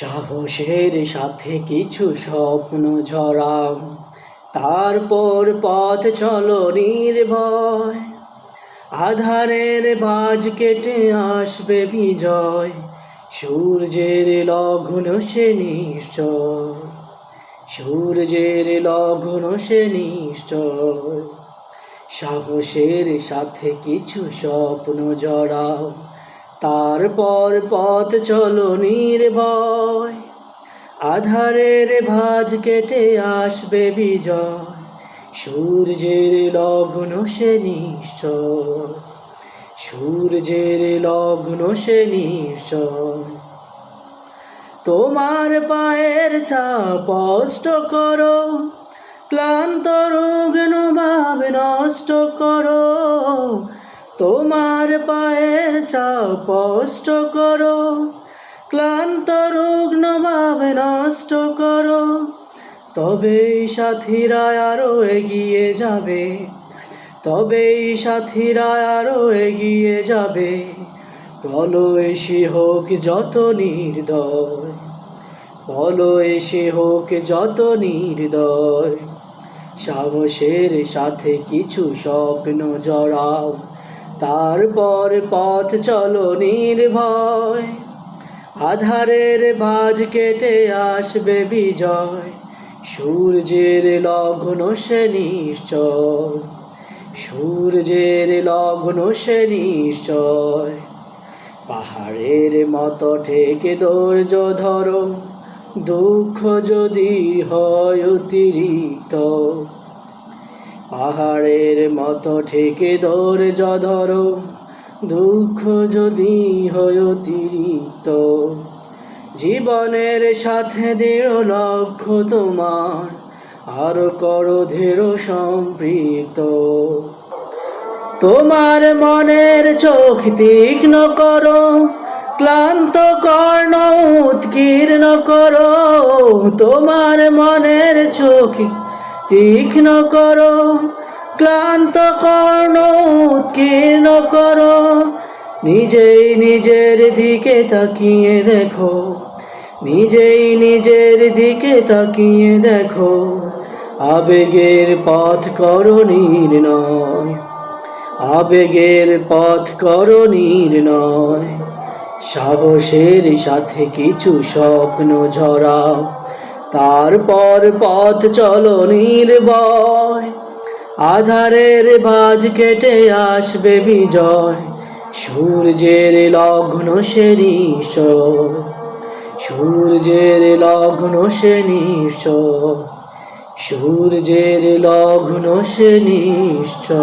সাহসের সাথে কিছু স্বপ্ন ঝরাও। তারপর পথ চলো নির্ভয়। আধারের বাজ কেটে আসবে বিজয়। সূর্যের লঘুন সে নিশ্চয়। সূর্যের লঘুন সে নিশ্চয়। সাহসের সাথে কিছু স্বপ্ন জড়াও। তারপর পথ চলো নির্ভয়। আধারের ভাজ কেটে আসবে বিজয়। সূর্যের লগ্ন সে নিশ্চয়। সূর্যের লগ্ন সে নিশ্চয়। তোমার পায়ের চাপ স্পষ্ট করো। ক্লান্ত ভাব নষ্ট করো। তোমার পায়ের স্পষ্ট করো, ক্লান্ত রুগ্ন ভাব নষ্ট করো, তবেই সাথীরা আরও এগিয়ে যাবে, তবেই সাথীরা আরও এগিয়ে যাবে প্রলয় সে হোক যত নির্দয় প্রলয় সে হোক যত নির্দয় সাহসের সাথে কিছু স্বপ্ন জড়াও তারপর পথ চলো নির্ভয়। আধারের বাজ কেটে আসবে বিজয়। সূর্যের লগ্ন সে নিশ্চয়। সূর্যের লগ্ন সে নিশ্চয়। পাহাড়ের মতো ঠেকে ধৈর্য ধরো। দুঃখ যদি হয় অতিরিক্ত। পাহাড়ের মতো ঠেকে ধৈর্য ধরো দুঃখ যদি হয় অতিরিক্ত, জীবনের সাথে দৃঢ় লক্ষ্য তোমার, আর করো দৃঢ় সম্পৃক্ত। তোমার মনের চোখ তীক্ষ্ণ করো, ক্লান্ত কর্ণ উৎকীর্ণ করো, তোমার মনের চোখ তীক্ষ্ণ করো, ক্লান্ত কর্ণ, উৎকীর্ণ করো। নিজেই নিজের দিকে তাকিয়ে দেখো, নিজেই নিজের দিকে তাকিয়ে দেখো। আবেগের পথ করো নির্ণয়, আবেগের পথ করো নির্ণয়। সাহসের সাথে কিছু স্বপ্ন ঝরাও তারপর পথ চলো নির্ভয়। আধারের বাজ কেটে আসবে বিজয়। সূর্যের লগ্ন সে সূর্যের লগ্ন সে সূর্যের লগ্ন সে নিশ্চয়।